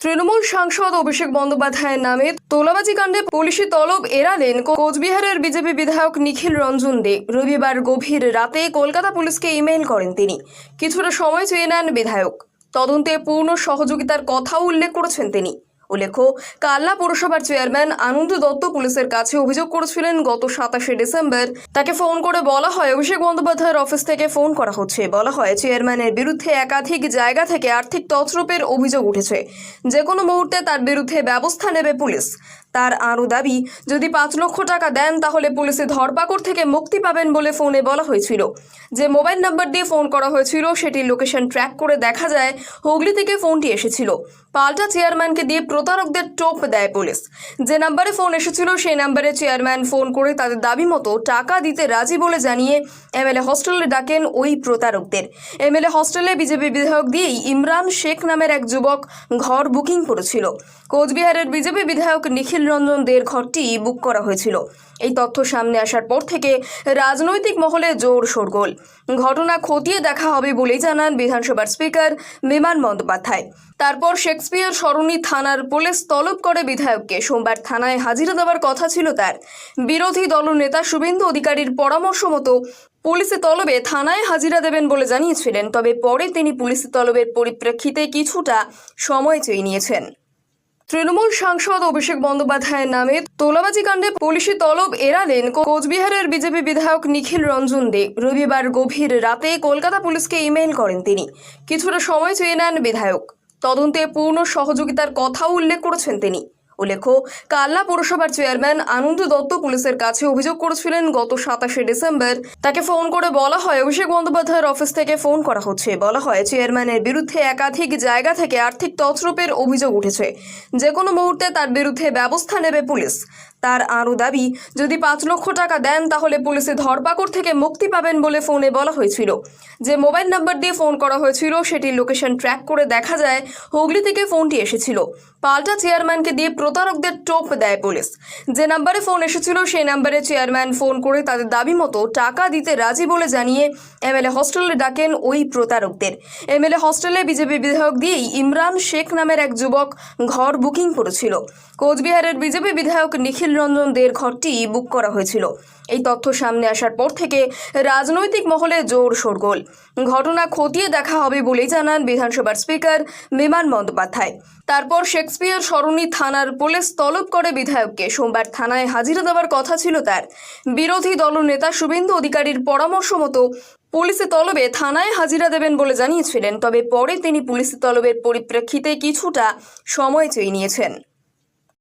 তৃণমূল সাংসদ অভিষেক বন্দ্যোপাধ্যায়ের নামে তোলাবাজি কাণ্ডে পুলিশি তলব এড়ালেন কোচবিহারের বিজেপি বিধায়ক নিখিল রঞ্জন দে। রবিবার গভীর রাতে কলকাতা পুলিশকে ইমেইল করেন তিনি। কিছুটা সময় চেয়ে নেন বিধায়ক। তদন্তে পূর্ণ সহযোগিতার কথাও উল্লেখ করেছেন তিনি। উল্লেখ্য কাল্লা পৌরসভার চেয়ারম্যান আনন্দ দত্ত পুলিশের কাছে অভিযোগ করেছিলেন, গত সাতাশে ডিসেম্বর তাকে ফোন করে বলা হয়, অভিষেক বন্দ্যোপাধ্যায়ের অফিস থেকে ফোন করা হচ্ছে। বলা হয়, চেয়ারম্যানের বিরুদ্ধে একাধিক জায়গা থেকে আর্থিক তছরূপের অভিযোগ উঠেছে। যে কোনো মুহূর্তে তার বিরুদ্ধে ব্যবস্থা নেবে পুলিশ। তার আরও দাবি, যদি পাঁচ লক্ষ টাকা দেন, তাহলে পুলিশে ধরপাকড় থেকে মুক্তি পাবেন বলে ফোনে বলা হয়েছিল। যে মোবাইল নাম্বার দিয়ে ফোন করা হয়েছিল, সেটির লোকেশন ট্র্যাক করে দেখা যায়, হুগলি থেকে ফোনটি এসেছিল। পাল্টা চেয়ারম্যানকে দিয়ে প্রতারকদের টোপ দেয় পুলিশ। যে নাম্বারে ফোন এসেছিল, সেই নাম্বারে চেয়ারম্যান ফোন করে তাদের দাবি মতো টাকা দিতে রাজি বলে জানিয়ে এমএলএ হস্টেলে ডাকেন ওই প্রতারকদের। এমএলএ হস্টেলে বিজেপি বিধায়ক দিয়েই ইমরান শেখ নামের এক যুবক ঘর বুকিং করেছিল। কোচবিহারের বিজেপি বিধায়ক নিখিল রঞ্জন দের ঘরটি বুক করা হয়েছিল। এই তথ্য সামনে আসার পর থেকে রাজনৈতিক মহলে জোর শোরগোল। ঘটনা খতিয়ে দেখা হবে বলেই জানান বিধানসভার স্পিকার বিমান বন্দ্যোপাধ্যায়। তারপর শেক্সপিয়ার সরণি থানার পুলিশ তলব করে বিধায়ককে। সোমবার থানায় হাজিরা দেওয়ার কথা ছিল তার। বিরোধী দলনেতা শুভেন্দু অধিকারীর পরামর্শ মতো পুলিশে তলবে থানায় হাজিরা দেবেন বলে জানিয়েছিলেন, তবে পরে তিনি পুলিশি তলবের পরিপ্রেক্ষিতে কিছুটা সময় চেয়ে নিয়েছেন। তৃণমূল সাংসদ অভিষেক বন্দ্যোপাধ্যায়ের নামে তোলাবাজি কাণ্ডে পুলিশি তলব এড়ালেন কোচবিহারের বিজেপি বিধায়ক নিখিল রঞ্জন দে। রবিবার গভীর রাতে কলকাতা পুলিশকে ইমেইল করেন তিনি। কিছুটা সময় চেয়ে নেন বিধায়ক। তদন্তে পূর্ণ সহযোগিতার কথা উল্লেখ করেছেন তিনি। উল্লেখ্য কাল্লা পৌরসভার চেয়ারম্যান আনন্দ দত্ত পুলিশের কাছে অভিযোগ করেছিলেন, গত সাতাশে ডিসেম্বর তাকে ফোন করে বলা হয়, অভিষেক বন্দ্যোপাধ্যায়ের অফিস থেকে ফোন করা হচ্ছে। বলা হয়, চেয়ারম্যানের বিরুদ্ধে একাধিক জায়গা থেকে আর্থিক তছরূপের অভিযোগ উঠেছে। যে কোনো মুহূর্তে তার বিরুদ্ধে ব্যবস্থা নেবে পুলিশ। তার আরও দাবি, যদি পাঁচ লক্ষ টাকা দেন তাহলে পুলিশে ধরপাকড় থেকে মুক্তি পাবেন বলে ফোনে বলা হয়েছিল। যে মোবাইল নাম্বার দিয়ে ফোন করা হয়েছিল, সেটির লোকেশন ট্র্যাক করে দেখা যায়, হুগলি থেকে ফোনটি এসেছিল। পাল্টা চেয়ারম্যানকে দিয়ে প্রতারকদের টোপ দেয় পুলিশ। যে নাম্বারে ফোন এসেছিল, সেই নাম্বারে চেয়ারম্যান ফোন করে তাদের দাবি মতো টাকা দিতে রাজি বলে জানিয়ে এমএলএ হস্টেলে ডাকেন ওই প্রতারকদের। এমএলএ হস্টেলে বিজেপি বিধায়ক দিয়েই ইমরান শেখ নামের এক যুবক ঘর বুকিং করেছিল। কোচবিহারের বিজেপি বিধায়ক নিখিল রঞ্জন দের ঘরটি বুক করা হয়েছিল। এই তথ্য সামনে আসার পর থেকে রাজনৈতিক মহলে জোর শোরগোল। ঘটনা খতিয়ে দেখা হবে বলেই জানান বিধানসভার স্পিকার বিমান বন্দ্যোপাধ্যায়। তারপর শেক্সপিয়ার সরণি থানার পুলিশ তলব করে বিধায়ককে। সোমবার থানায় হাজিরা দেওয়ার কথা ছিল তার। বিরোধী দলনেতা শুভেন্দু অধিকারীর পরামর্শ মতো পুলিশে তলবে থানায় হাজিরা দেবেন বলে জানিয়েছিলেন, তবে পরে তিনি পুলিশি তলবের পরিপ্রেক্ষিতে কিছুটা সময় চেয়ে নিয়েছেন।